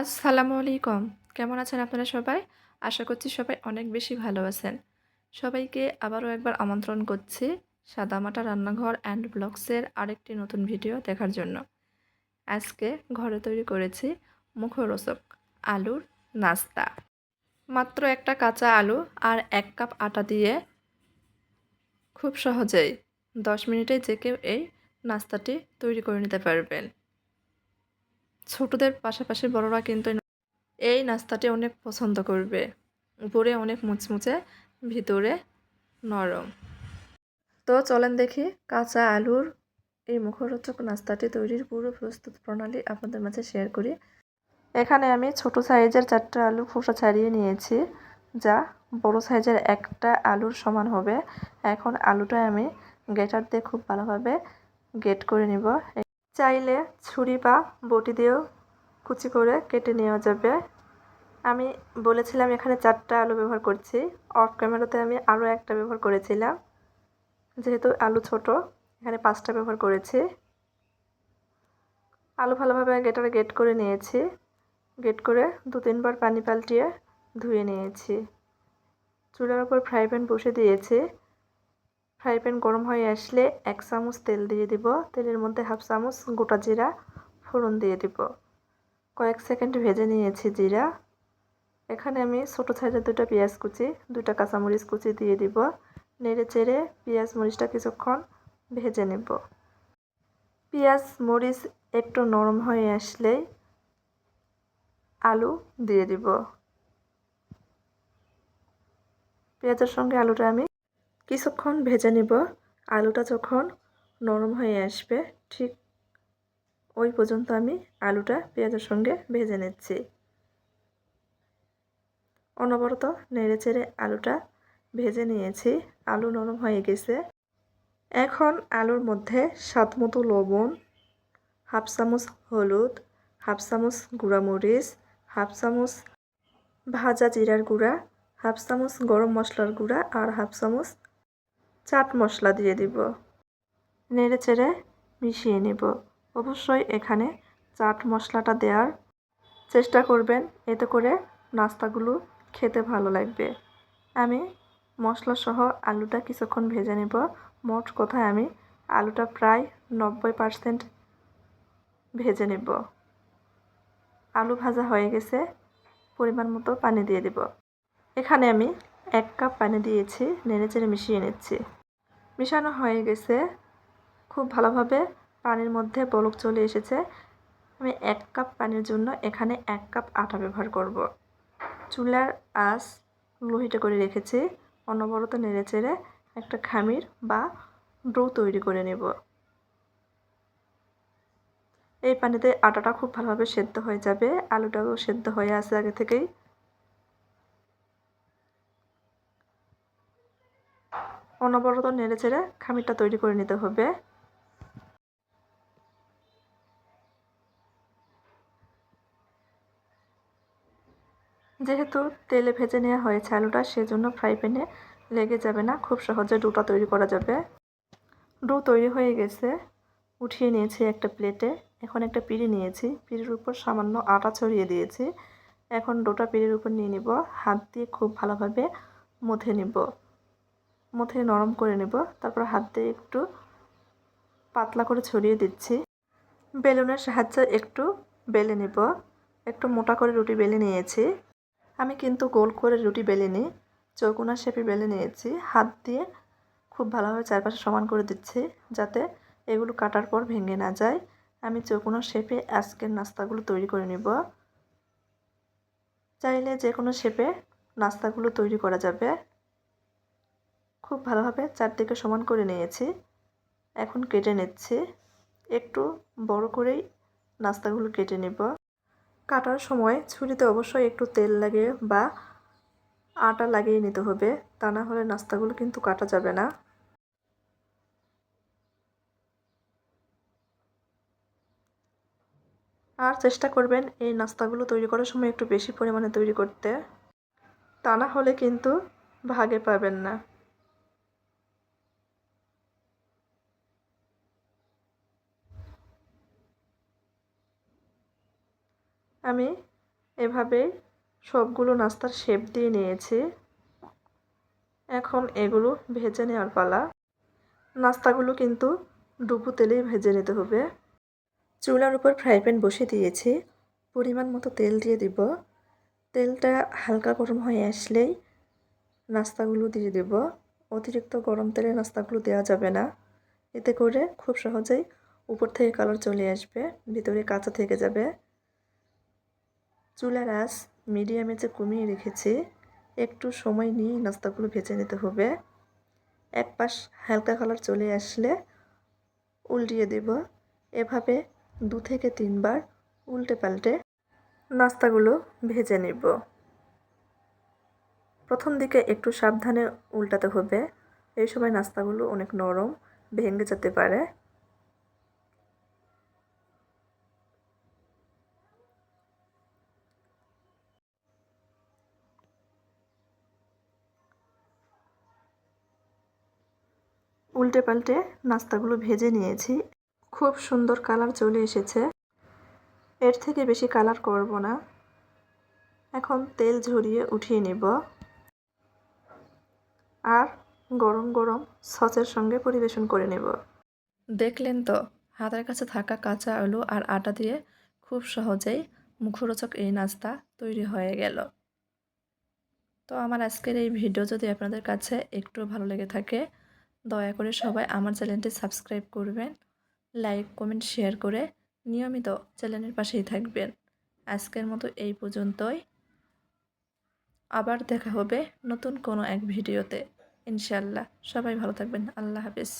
আসসালামু আলাইকুম। কেমন আছেন আপনারা সবাই? আশা করছি সবাই অনেক বেশি ভালো আছেন। সবাইকে আবারও একবার আমন্ত্রণ করছি সাদামাটা রান্নাঘর অ্যান্ড ব্লগসের আরেকটি নতুন ভিডিও দেখার জন্য। আজকে ঘরে তৈরি করেছি মুখরোচক আলুর নাস্তা। মাত্র একটা কাঁচা আলু আর এক কাপ আটা দিয়ে খুব সহজেই দশ মিনিটে যে কেউ এই নাস্তাটি তৈরি করে নিতে পারবেন। ছোটদের পাশাপাশি বড়রা কিন্তু এই নাস্তাটি অনেক পছন্দ করবে। উপরে অনেক মুচমুচে, ভিতরে নরম। তো চলেন দেখি কাঁচা আলুর এই মুখরোচক নাস্তাটি তৈরির পুরো প্রস্তুত প্রণালী আপনাদের মাঝে শেয়ার করি। এখানে আমি ছোট সাইজের চারটা আলু খোসা ছাড়িয়ে নিয়েছি, যা বড় সাইজের একটা আলুর সমান হবে। এখন আলুটা আমি গেটার দিয়ে খুব ভালোভাবে গেট করে নিব। চাইলে ছুরি বা বটি দিয়েও কুচি করে কেটে নেওয়া যাবে। আমি বলেছিলাম এখানে চারটা আলু ব্যবহার করছি। অফ ক্যামেরাতে আমি আরও একটা ব্যবহার করেছিলাম। যেহেতু আলু ছোট, এখানে পাঁচটা ব্যবহার করেছি। আলু ভালোভাবে গেটারে গেট করে নিয়েছি। গেট করে দু তিনবার পানি পাল্টিয়ে ধুয়ে নিয়েছি। চুলার উপর ফ্রাই প্যান বসে দিয়েছি। ফ্রাই প্যান গরম হয়ে আসলে এক চামচ তেল দিয়ে দিব। তেলের মধ্যে হাফ চামচ গোটা জিরা, ফোড়ন দিয়ে দিব। কয়েক সেকেন্ড ভেজে নিয়েছি জিরা। এখানে আমি ছোটো সাইজের দুটো পেঁয়াজ কুচি, দুটা কাঁচামরিচ কুচি দিয়ে দিব। নেড়ে চেড়ে পেঁয়াজ মরিচটা কিছুক্ষণ ভেজে নেব। পেঁয়াজ মরিচ একটু নরম হয়ে আসলেই আলু দিয়ে দিব। পেঁয়াজের সঙ্গে আলুটা আমি কিছুক্ষণ ভেজে নিব। আলুটা যখন নরম হয়ে আসবে, ঠিক ওই পর্যন্ত আমি আলুটা পেঁয়াজের সঙ্গে ভেজে নিচ্ছি। অনবরত নেড়ে চেড়ে আলুটা ভেজে নিয়েছি। আলু নরম হয়ে গেছে। এখন আলুর মধ্যে স্বাদ মতো লবণ, হাফ চামচ হলুদ, হাফ চামচ গুঁড়ামরিচ, হাফ চামচ ভাজা জিরার গুঁড়া, হাফ চামচ গরম মশলার গুঁড়া আর হাফ চামচ চাট মশলা দিয়ে দিব। নেড়ে চেড়ে মিশিয়ে নেব। অবশ্যই এখানে চাট মশলাটা দেওয়ার চেষ্টা করবেন। এতে করে নাস্তাগুলো খেতে ভালো লাগবে। আমি মশলা সহ আলুটা কিছুক্ষণ ভেজে নেব। মোট কথায় আমি আলুটা প্রায় নব্বই পারসেন্ট ভেজে নেব। আলু ভাজা হয়ে গেছে। পরিমাণ মতো পানি দিয়ে দেব। এখানে আমি এক কাপ পানি দিয়েছি নেড়ে চেড়ে মিশিয়ে নিচ্ছি। মিশানো হয়ে গেছে। খুব ভালোভাবে পানির মধ্যে বলক চলে এসেছে। আমি এক কাপ পানির জন্য এখানে এক কাপ আটা ব্যবহার করব। চুলার আঁচ লোহিটা করে রেখেছি। অনবরত নেড়ে চেড়ে একটা খামির বা ডো তৈরি করে নেব। এই পানিতে আটাটা খুব ভালোভাবে সেদ্ধ হয়ে যাবে। আলুটাও সেদ্ধ হয়ে আছে আগে থেকেই। অনবরত নেড়ে চেড়ে খামিরটা তৈরি করে নিতে হবে। যেহেতু তেলে ভেজে নেওয়া হয়েছে আলুটা, সেজন্য ফ্রাই প্যানে লেগে যাবে না, খুব সহজে ডোটা তৈরি করা যাবে। ডো তৈরি হয়ে গেছে, উঠিয়ে নিয়েছি একটা প্লেটে। এখন একটা পিড়ি নিয়েছি, পিড়ির উপর সামান্য আটা ছড়িয়ে দিয়েছি। এখন ডোটা পিড়ির উপর নিয়ে নিব, হাত দিয়ে খুব ভালোভাবে মথে নিব। মথে নরম করে নেব। তারপর হাত দিয়ে একটু পাতলা করে ছড়িয়ে দিচ্ছি। বেলুনের সাহায্যে একটু বেলে নেব। একটু মোটা করে রুটি বেলে নিয়েছি। আমি কিন্তু গোল করে রুটি বেলে নিই চৌকোনা শেপে বেলে নিয়েছি। হাত দিয়ে খুব ভালোভাবে চারপাশে সমান করে দিচ্ছি যাতে এগুলো কাটার পর ভেঙে না যায়। আমি চৌকোনা শেপে আজকের নাস্তাগুলো তৈরি করে নেব। চাইলে যে কোনো শেপে নাস্তাগুলো তৈরি করা যাবে। খুব ভালোভাবে চারদিকে সমান করে নিয়েছি। এখন কেটে নিচ্ছি। একটু বড় করেই নাস্তাগুলো কেটে নেব। কাটার সময় ছুরিতে অবশ্যই একটু তেল লাগে বা আটা লাগিয়ে নিতে হবে। তা না হলে নাস্তাগুলো কিন্তু কাটা যাবে না। আর চেষ্টা করবেন এই নাস্তাগুলো তৈরি করার সময় একটু বেশি পরিমাণে তৈরি করতে। তা না হলে কিন্তু ভাগে পাবেন না। আমি এভাবে সবগুলো নাস্তার শেপ দিয়ে নিয়েছি। এখন এগুলো ভেজে নেওয়ার পালা। নাস্তাগুলো কিন্তু ডুবু তেলেই ভেজে নিতে হবে। চুলার উপর ফ্রাই প্যান বসে দিয়েছি। পরিমাণ মতো তেল দিয়ে দিব। তেলটা হালকা গরম হয়ে আসলেই নাস্তাগুলো দিয়ে দেব। অতিরিক্ত গরম তেলে নাস্তাগুলো দেওয়া যাবে না। এতে করে খুব সহজেই উপর থেকে কালার চলে আসবে, ভিতরে কাঁচা থেকে যাবে। চুলার আঁচ মিডিয়ামে যে কমিয়ে রেখেছি, একটু সময় নিয়ে নাস্তাগুলো ভেজে নিতে হবে। এক পাশ হালকা কালার চলে আসলে উল্টিয়ে দেব। এভাবে দু থেকে তিনবার উল্টে পাল্টে নাস্তাগুলো ভেজে নিব। প্রথম দিকে একটু সাবধানে উল্টাতে হবে। এই সময় নাস্তাগুলো অনেক নরম, ভেঙে যেতে পারে। উল্টে পাল্টে নাস্তাগুলো ভেজে নিয়েছি। খুব সুন্দর কালার চলে এসেছে। এর থেকে বেশি কালার করব না। এখন তেল ঝরিয়ে উঠিয়ে নেব। আর গরম গরম সসের সঙ্গে পরিবেশন করে নেব। দেখলেন তো, হাতের কাছে থাকা কাঁচা আলু আর আটা দিয়ে খুব সহজেই মুখরোচক এই নাস্তা তৈরি হয়ে গেল। তো আমার আজকের এই ভিডিও যদি আপনাদের কাছে একটু ভালো লেগে থাকে দয়া করে সবাই আমার চ্যানেলটি সাবস্ক্রাইব করবেন, লাইক, কমেন্ট, শেয়ার করে নিয়মিত চ্যানেলের পাশেই থাকবেন। আজকের মতো এই পর্যন্তই। আবার দেখা হবে নতুন কোনো এক ভিডিওতে। ইনশাল্লাহ সবাই ভালো থাকবেন। আল্লাহ হাফিজ।